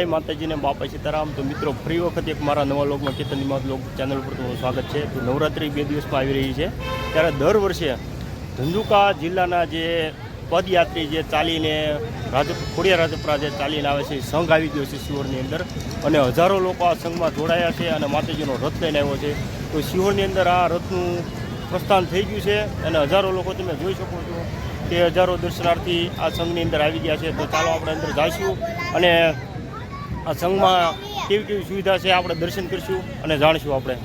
જય માતાજીને બાપા સીતારામ. તો મિત્રો, ફ્રી વખત એક મારા નવા લોકમાં કેતન લોક ચેનલ પર તમારું સ્વાગત છે. તો નવરાત્રિ બે દિવસમાં આવી રહી છે. ત્યારે દર વર્ષે ધંધુકા જિલ્લાના જે પદયાત્રી જે ચાલીને રાજ ખોડિયા રાજપરા જે ચાલીને આવે છે સંઘ આવી ગયો છે શિહોરની અંદર. અને હજારો લોકો આ સંઘમાં જોડાયા છે અને માતાજીનો રથ લઈને આવ્યો છે. તો શિહોરની અંદર આ રથનું પ્રસ્થાન થઈ ગયું છે અને હજારો લોકો તમે જોઈ શકો છો કે હજારો દર્શનાર્થી આ સંઘની અંદર આવી ગયા છે. તો ચાલો આપણે અંદર જઈશું અને આ સંઘમાં કેવી કેવી સુવિધા છે? આપણે દર્શન કરીશું અને જાણીશું આપણે.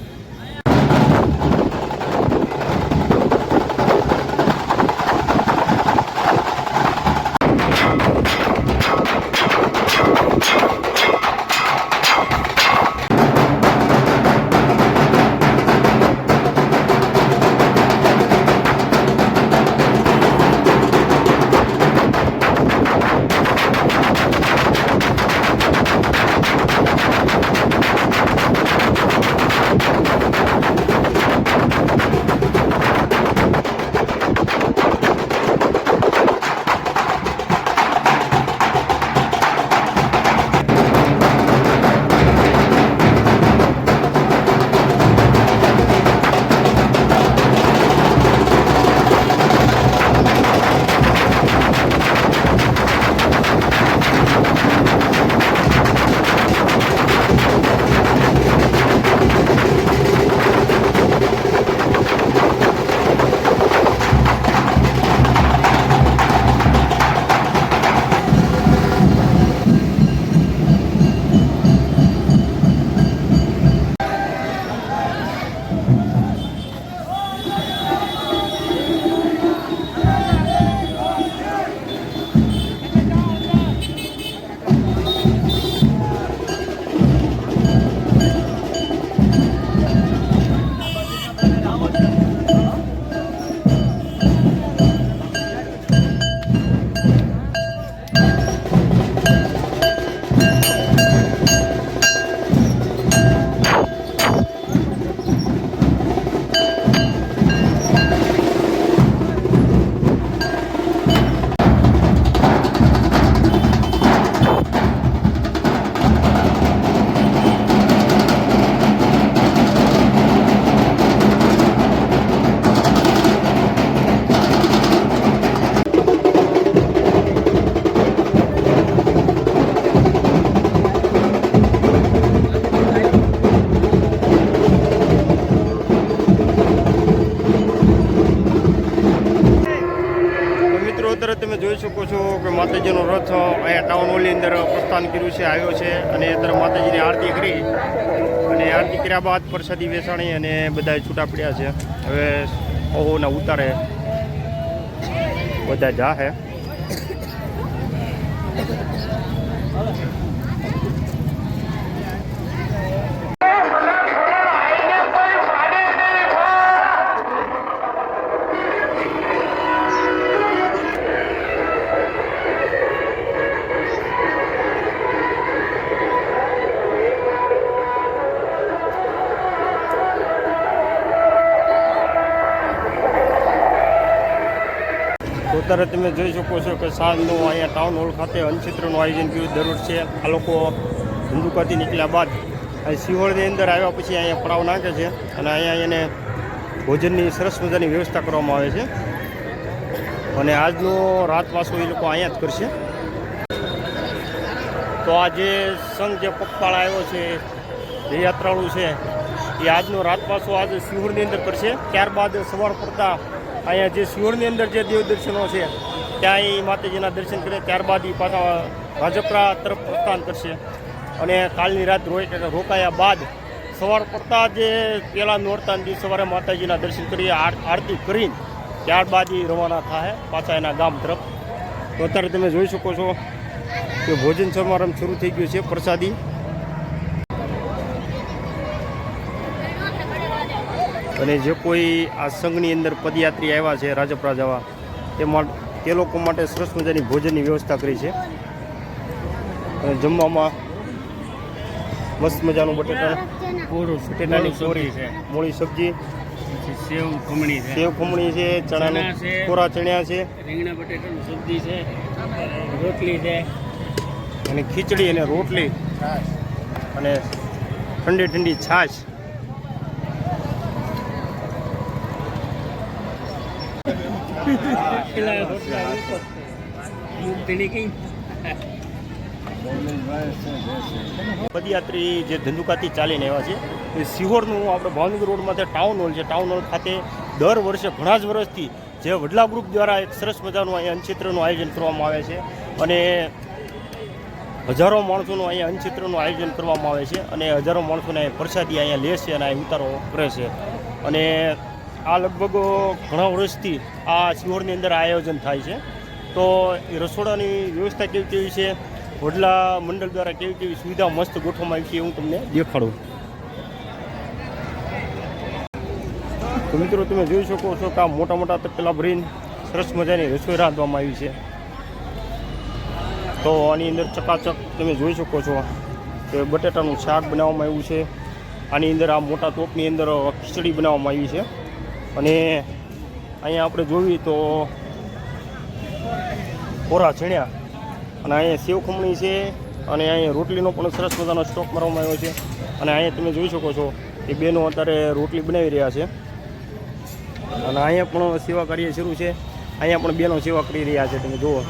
માતાજીનો રથ અહીંયા ટાઉન હોલની અંદર પ્રસ્થાન કર્યું છે, આવ્યો છે અને અત્યારે માતાજીની આરતી કરી અને આરતી કર્યા બાદ પ્રસાદી વેચાણી અને બધા છૂટા પડ્યા છે. હવે ઓહોના ઉતારે બધા જાહે. અત્યારે તમે જોઈ શકો છો કે સાંજનું અહીંયા ટાઉન હોલ ખાતે અન્નક્ષેત્રનું આયોજન કર્યું જરૂર છે. આ લોકો ધંધુકાથી નીકળ્યા બાદ અહીં સિહોળની અંદર આવ્યા પછી અહીંયા પડાવ નાખે છે અને અહીંયા એને ભોજનની સરસ મજાની વ્યવસ્થા કરવામાં આવે છે. અને આજનો રાત પાછો એ લોકો અહીંયા જ કરશે. તો આ જે સંઘ, જે પગપાળા આવ્યો છે, જે યાત્રાળુ છે, એ આજનો રાત પાછો આજે સિહોરની અંદર કરશે. ત્યારબાદ સવાર પડતા અહીંયા જે શિવરની અંદર જે દેવ દર્શનો છે, ત્યાં એ માતાજીના દર્શન કરે, ત્યારબાદ એ પાછા ભાજપરા તરફ પ્રસ્થાન કરશે. અને કાલની રાત રોકાયા બાદ સવાર પડતા જે પહેલાં નોરતા દિવસ સવારે માતાજીના દર્શન કરી આર- આરતી કરીને ત્યારબાદ એ રવાના થાય પાછા એના ગામ તરફ. તો અત્યારે તમે જોઈ શકો છો કે ભોજન સમારંભ શરૂ થઈ ગયું છે પ્રસાદી. અને જે કોઈ આ સંઘની અંદર પદયાત્રી આવ્યા છે રાજપરા જવા તે તે લોકો માટે સરસ મજાની ભોજનની વ્યવસ્થા કરી છે. અને જમવામાં મસ્ત મજાનું બટેટા બટેટાની છે. મોળી સબ્જી સેવ ખમણી છે. સેવ ખમણી છે ચણાનું કોરા ચણ્યા છે. રીંગણા બટેટાની સબ્જી છે. રોટલી છે. અને ખીચડી અને રોટલી. અને ઠંડી ઠંડી છાશ પેલા રોટલા ઉપર. પેલી કઈ પદયાત્રી જે ધંધુકાથી ચાલીને આવ્યા છે એ સિહોરનું આપણે ભાવનગર રોડમાંથી ટાઉન હોલ છે ટાઉન હોલ ખાતે દર વર્ષે ઘણા જ વર્ષથી જે વડલા ગ્રુપ દ્વારા એક સરસ મજાનું અહીંયા અન્નક્ષેત્રનું આયોજન કરવામાં આવે છે અને હજારો માણસોનું અહીંયા અન્નક્ષેત્રનું આયોજન કરવામાં આવે છે અને હજારો માણસોને પ્રસાદી અહીંયા લે છે અને ઉતારો કરે છે. અને આ લગભગ ઘણા વર્ષથી આ સિહોરની અંદર આયોજન થાય છે. તો એ રસોડાની વ્યવસ્થા કેવી કેવી છે? વડલા મંડળ દ્વારા કેવી કેવી સુવિધા મસ્ત ગોઠવવામાં આવી છે હું તમને દેખાડું. તો મિત્રો, તમે જોઈ શકો છો કે આ મોટા મોટા તપેલા ભરીને સરસ મજાની રસોઈ રાંધવામાં આવી છે. તો આની અંદર ચકાચક તમે જોઈ શકો છો કે બટેટાનું શાક બનાવવામાં આવ્યું છે. આની અંદર આ મોટા તોપની અંદર ખીચડી બનાવવામાં આવી છે. અને અહીંયા આપણે જોઈએ તો કોરા છીણ્યા અને અહીંયા સેવ છે, અને અહીંયા રોટલીનો પણ સરસ મજાનો સ્ટોક મારવામાં આવ્યો છે. અને અહીંયા તમે જોઈ શકો છો એ બેનો અત્યારે રોટલી બનાવી રહ્યા છે. અને અહીંયા પણ સેવા કાર્ય શરૂ છે. અહીંયા પણ બેનો સેવા કરી રહ્યા છે, તમે જુઓ.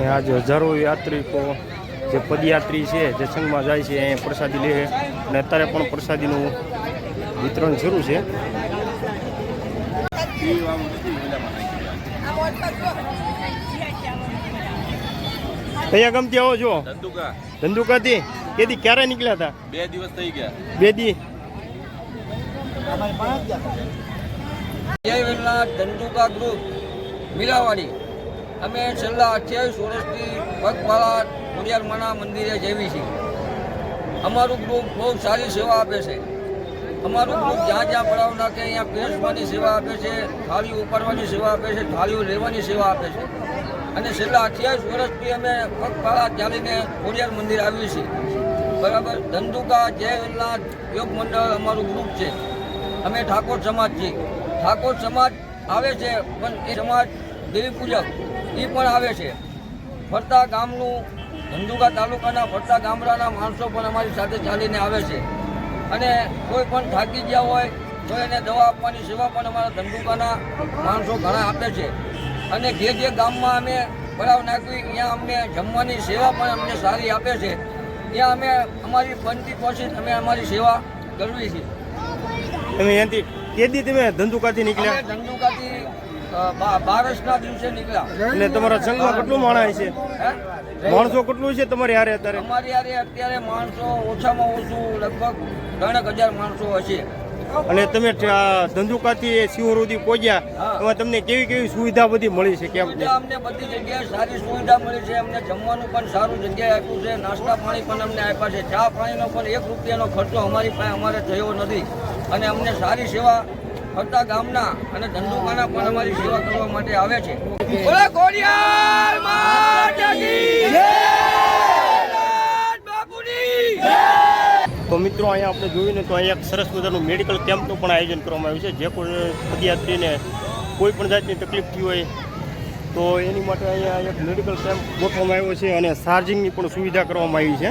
ને આજે હજારો યાત્રિકો જે પદયાત્રી છે જે સંઘમાં જાય છે અહીંયા પ્રસાદી લે અને અત્યારે પણ પ્રસાદીનું વિતરણ શરૂ છે. અહીંયા ગમતી આવો છો ધંધુકા. ધંધુકાથી? કેદી ક્યારે નીકળ્યા હતા? બે દિવસ થઈ ગયા. બે દી. ધંધુકા ગ્રુપ મીરાવાડી અમે છેલ્લા અઠ્યાવીસ વર્ષથી પગપાળા ખોડિયારમાના મંદિરે જઈએ છીએ. અમારું ગ્રુપ બહુ સારી સેવા આપે છે. અમારું ગ્રુપ જ્યાં જ્યાં પડાવ નાખે અહીંયા પીરસવાની સેવા આપે છે થાળી ઉપાડવાની સેવા આપે છે, થાળીઓ લેવાની સેવા આપે છે. અને છેલ્લા અઠ્યાવીસ વર્ષથી અમે પગપાળા ચાલીને ખોડિયાર મંદિર આવીએ છીએ. બરાબર? ધંધુકા, જય વેલનાથ, યોગ મંડળ અમારું ગ્રુપ છે. અમે ઠાકોર સમાજ છીએ. ઠાકોર સમાજ આવે છે, પણ એ સમાજ દેવી પૂજક. એ પણ આવે છે. ફરતા ગામનું ધંધુકા તાલુકાના ફરતા ગામડાના માણસો પણ અમારી સાથે ચાલીને આવે છે. અને કોઈ પણ થાકી ગયા હોય તો એને દવા આપવાની સેવા પણ અમારા ધંધુકાના માણસો ઘણા આપે છે. અને જે જે ગામમાં અમે બરાવ નાખવી ત્યાં અમને જમવાની સેવા પણ અમને સારી આપે છે. ત્યાં અમે અમારી બનતી કોશિશ અમે અમારી સેવા કરવી છીએ તમે અહીંયાથી કેદી તમે ધંધુકાથી નીકળ્યા? ધંધુકાથી બારસના દિવસે નીકળ્યા. અને તમારા સંઘમાં કેટલું માણસ છે? માણસો કેટલું છે તમારે યારે અત્યારે? અમારી યારે અત્યારે માણસો ઓછામાં ઓછું લગભગ ત્રણેક હજાર માણસો હશે. અને તમે ધંધુકાથી સિંહોર સુધી પહોંચ્યા. એમાં તમને કેવી કેવી સુવિધા બધી મળી છે કેમ? અમને બધી જગ્યાએ સારી સુવિધા મળી છે. અમને જમવાનું પણ સારું જગ્યાએ આપ્યું છે. નાસ્તા પાણી પણ અમને આપ્યા છે. ચા પાણીનો પણ એક રૂપિયાનો ખર્ચો અમારી પાસે અમારે થયો નથી. અને અમને સારી સેવા ફરતા ગામના અને ધંધુકાના પણ અમારી સેવા કરવા માટે આવે છે. તો મિત્રો અહીંયા આપણે જોયું ને તો અહીંયા એક સરસ મજાનું મેડિકલ કેમ્પનું પણ આયોજન કરવામાં આવ્યું છે. જે કોઈ પદયાત્રીને કોઈ પણ જાતની તકલીફ થઈ હોય તો એની માટે અહીંયા એક મેડિકલ કેમ્પ ગોઠવવામાં આવ્યો છે અને ચાર્જિંગની પણ સુવિધા કરવામાં આવી છે.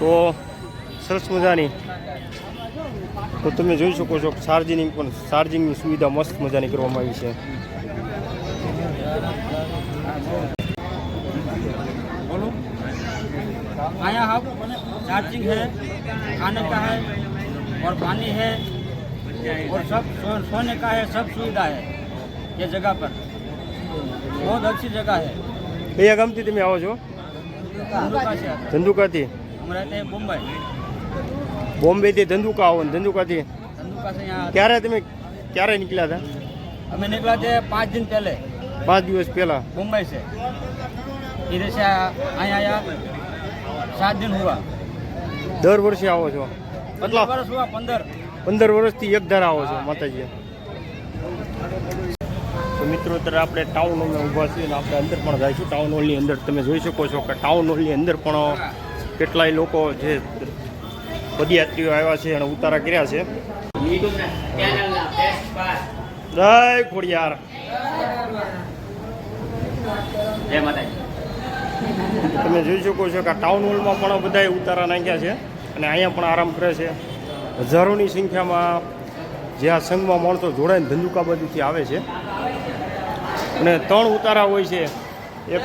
તો સરસ મજાની તો તમે જોઈ શકો છો ચાર્જિંગ પણ ચાર્જિંગની સુવિધા મસ્ત મજાની કરવામાં આવી છે आया हम चार्जिंग है खाने का है और पानी है और सब सो, सोने का है सब सुविधा है ये जगह पर बहुत अच्छी जगह है કયા ગામથી તમે આવો છો धंधुका से आते ધંધુકાથી हैं। हम रहते हैं मुंबई બોમ્બેથી ધંધુકા આવો ને ધંધુકાથી. ક્યારે તમે ક્યારે નીકળ્યા હતા? અમે નીકળ્યા છે પાંચ દિન પહેલે. પાંચ દિવસ પહેલા. મુંબઈ છે. એ દેશે અહીંયા આયા સાત દિન હુઆ દર વર્ષે આવો છો? કેટલા? વર્ષ હુઆ પંદર. પંદર વર્ષથી એક ધારા આવો છો માતાજી. તો મિત્રો અત્યારે આપણે ટાઉન હોલમાં ઊભા છીએ અને આપણે અંદર પણ જાય જઈશું ટાઉન હોલની અંદર તમે જોઈ શકો છો કે ટાઉન હોલની અંદર પણ કેટલાય લોકો જે પદયાત્રીઓ આવ્યા છે અને ઉતારા કર્યા છે. જય ખોડિયાર. તમે જોઈ શકો છો કે આ ટાઉન હોલમાં પણ બધાએ ઉતારા નાખ્યા છે અને અહીંયા પણ આરામ કરે છે. હજારોની સંખ્યામાં જે આ સંઘમાં માણસો જોડાઈને ધંધુકા બાજુથી આવે છે. અને ત્રણ ઉતારા હોય છે. એક